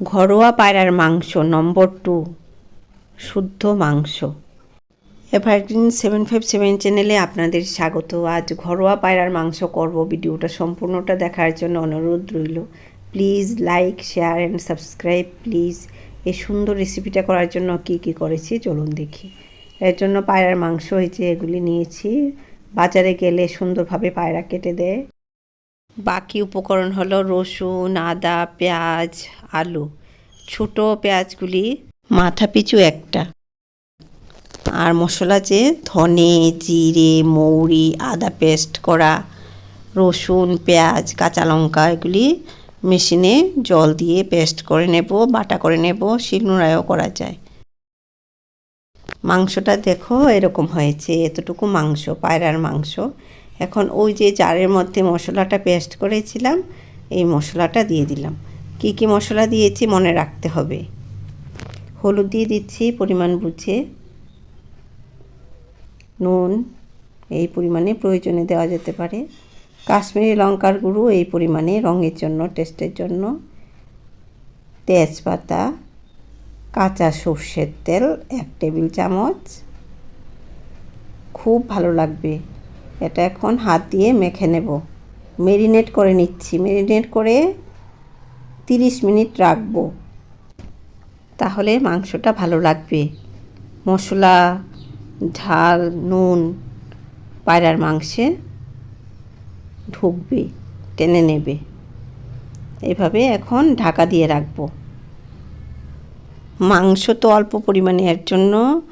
ঘরোয়া পায়রার মাংস, নম্বর টু, শুদ্ধ মাংস। এভারগ্রিন সেভেন ফাইভ সেভেন চ্যানেলে আপনাদের স্বাগত। আজ ঘরোয়া পায়রার মাংস করব। ভিডিওটা সম্পূর্ণটা দেখার জন্য অনুরোধ রইল। Please like, share and subscribe. Please এই সুন্দর রেসিপিটা করার জন্য কি কি করেছি চলুন দেখি। এর জন্য পায়রার মাংস হয়েছে এগুলি নিয়েছি। বাজারে গেলে সুন্দরভাবে পায়রা কেটে দেয়। বাকি উপকরণ হলো রসুন, আদা, পেঁয়াজ, আলু। ছোট পেঁয়াজগুলি মাথা পিছু একটা। আর মশলা যে ধনে, জিরে, মৌরি, আদা পেস্ট করা, রসুন, পেঁয়াজ, কাঁচা লঙ্কা, এগুলি মেশিনে জল দিয়ে পেস্ট করে নেব, বাটা করে নেব, শিলনোড়ায়ও করা যায়। মাংসটা দেখো এরকম হয়েছে, এতটুকু মাংস, পায়রার মাংস। এখন ওই যে জারের মধ্যে মশলাটা পেস্ট করেছিলাম, এই মশলাটা দিয়ে দিলাম। কি কি মশলা দিয়েছি মনে রাখতে হবে। হলুদ দিয়ে দিচ্ছি পরিমাণ বুঝে। নুন, এই পরিমাণে প্রয়োজনে দেওয়া যেতে পারে। কাশ্মীরি লঙ্কার গুঁড়ো এই পরিমাণে রঙের জন্য টেস্টের জন্য। তেজপাতা, কাঁচা সর্ষের তেল, এক টেবিল চামচ। খুব ভালো লাগবে। এটা এখন হাত দিয়ে মেখে নেব। মেরিনেট করে নিচ্ছি। মেরিনেট করে তিরিশ মিনিট রাখব। তাহলে মাংসটা ভালো লাগবে। মশলা, ঝাল, নুন, পায়রার মাংসে ঢুকবে, টেনে নেবে। এভাবে এখন ঢাকা দিয়ে রাখব। মাংস তো অল্প পরিমাণে, এর জন্য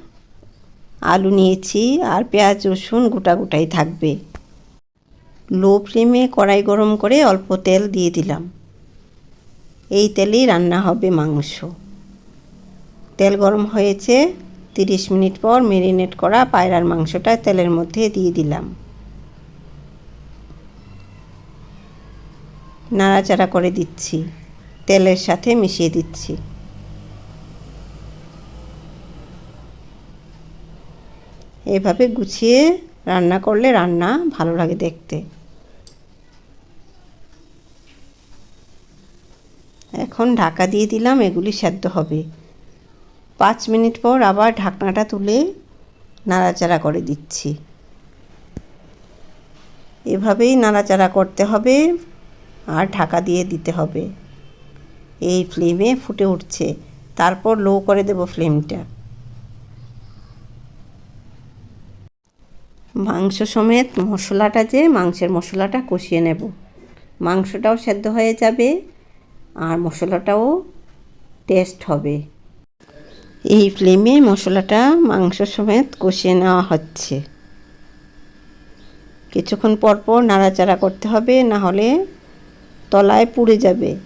আলু নিয়েছি আর পেঁয়াজ, রসুন গোটা গোটাই থাকবে। লো ফ্লেমে কড়াই গরম করে অল্প তেল দিয়ে দিলাম। এই তেলেই রান্না হবে মাংস। তেল গরম হয়েছে, তিরিশ মিনিট পর মেরিনেট করা পায়রার মাংসটা তেলের মধ্যে দিয়ে দিলাম। নাড়াচাড়া করে দিচ্ছি, তেলের সাথে মিশিয়ে দিচ্ছি। এভাবে গুছিয়ে রান্না করলে রান্না ভালো লাগে দেখতে। এখন ঢাকা দিয়ে দিলাম, এগুলি সেদ্ধ হবে। পাঁচ মিনিট পর আবার ঢাকনাটা তুলে নাড়াচাড়া করে দিচ্ছি। এভাবেই নাড়াচাড়া করতে হবে আর ঢাকা দিয়ে দিতে হবে। এই ফ্লেমে ফুটে উঠছে। তারপর লো করে দেব ফ্লেমটা। মাংস সমেত মশলাটা যে মাংসের মশলাটা কষিয়ে নেব। মাংসটাও সেদ্ধ হয়ে যাবে আর মশলাটাও টেস্ট হবে। এই ফ্লেমে মশলাটা মাংস সমেত কষিয়ে নেওয়া হচ্ছে। কিছুক্ষণ পর পর নাড়াচাড়া করতে হবে, না হলে তলায় পুড়ে যাবে।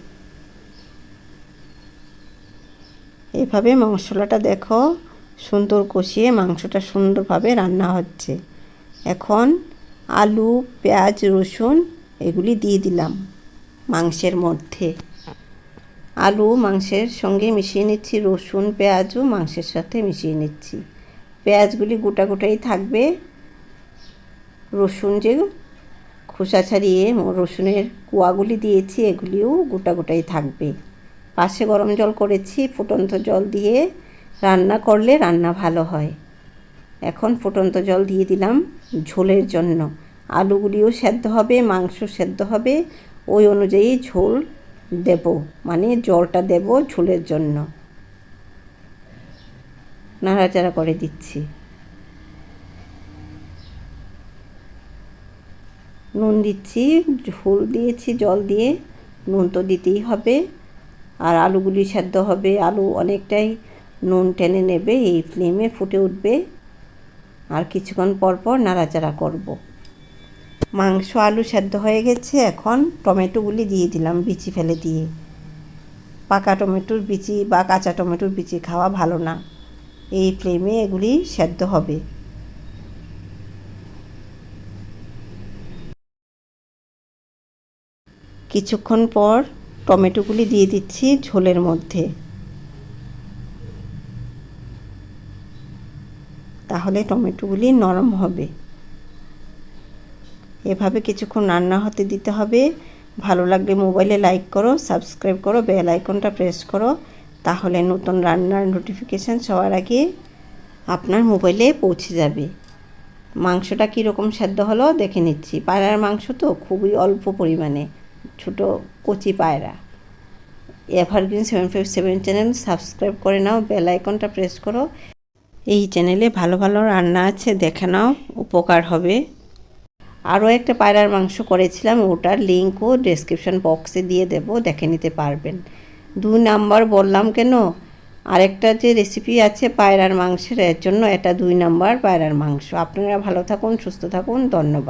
এভাবে মশলাটা দেখো সুন্দর কষিয়ে মাংসটা সুন্দরভাবে রান্না হচ্ছে। এখন আলু, পেঁয়াজ, রসুন এগুলি দিয়ে দিলাম মাংসের মধ্যে। আলু, মাংসের সঙ্গে মিশিয়ে নিচ্ছি, রসুন, পেঁয়াজও মাংসের সাথে মিশিয়ে নিচ্ছি। পেঁয়াজগুলি গোটা গোটাই থাকবে। রসুন যে খোসা ছাড়িয়ে রসুনের কুয়াগুলি দিয়েছি, এগুলিও গোটা গোটাই থাকবে। পাশে গরম জল করেছি, ফুটন্ত জল দিয়ে রান্না করলে রান্না ভালো হয়। এখন ফুটন্ত জল দিয়ে দিলাম ঝোলের জন্য। আলুগুলিও সেদ্ধ হবে, মাংস সেদ্ধ হবে। ওই অনুযায়ী ঝোল দেব মানে জলটা দেব ঝোলের জন্য। নাড়াচাড়া করে দিচ্ছি। নুন দিচ্ছি, ঝোল দিয়েছি, জল দিয়ে। নুন তো দিতেই হবে। আর আলুগুলি সেদ্ধ হবে, আলু অনেকটাই নুন টেনে নেবে, এই ফ্লেমে ফুটে উঠবে। আর কিছুক্ষণ পর পর নাড়াচাড়া করব। মাংস আলু সেদ্ধ হয়ে গেছে, এখন টমেটোগুলি দিয়ে দিলাম বিচি ফেলে দিয়ে। পাকা টমেটোর বিচি বা কাঁচা টমেটোর বিচি খাওয়া ভালো না। এই ফ্লেমে এগুলি সেদ্ধ হবে। কিছুক্ষণ পর টমেটোগুলি দিয়ে দিচ্ছি ঝোলের মধ্যে। তাহলে টমেটোগুলি নরম হবে। এভাবে কিছুক্ষণ রান্না হতে দিতে হবে। ভালো লাগলে মোবাইলে লাইক করো, সাবস্ক্রাইব করো, বেল আইকনটা প্রেস করো। তাহলে নতুন রান্নার নোটিফিকেশান সবার আগে আপনার মোবাইলে পৌঁছে যাবে। মাংসটা কীরকম সেদ্ধ হলো দেখে নিচ্ছি। পায়রার মাংস তো খুবই অল্প পরিমাণে, ছোটো কচি পায়রা। Evergreen seven five seven channel subscribe করে নাও, বেল আইকনটা প্রেস করো। এই চ্যানেলে ভালো ভালো রান্না আছে, দেখে নাও, উপকার হবে। আরও একটা পায়রার মাংস করেছিলাম, ওটার লিঙ্কও ডেসক্রিপশন বক্সে দিয়ে দেব, দেখে নিতে পারবেন। দুই নাম্বার বললাম কেন? আরেকটা যে রেসিপি আছে পায়রার মাংসের, এর জন্য এটা দুই নাম্বার পায়রার মাংস। আপনারা ভালো থাকুন, সুস্থ থাকুন, ধন্যবাদ।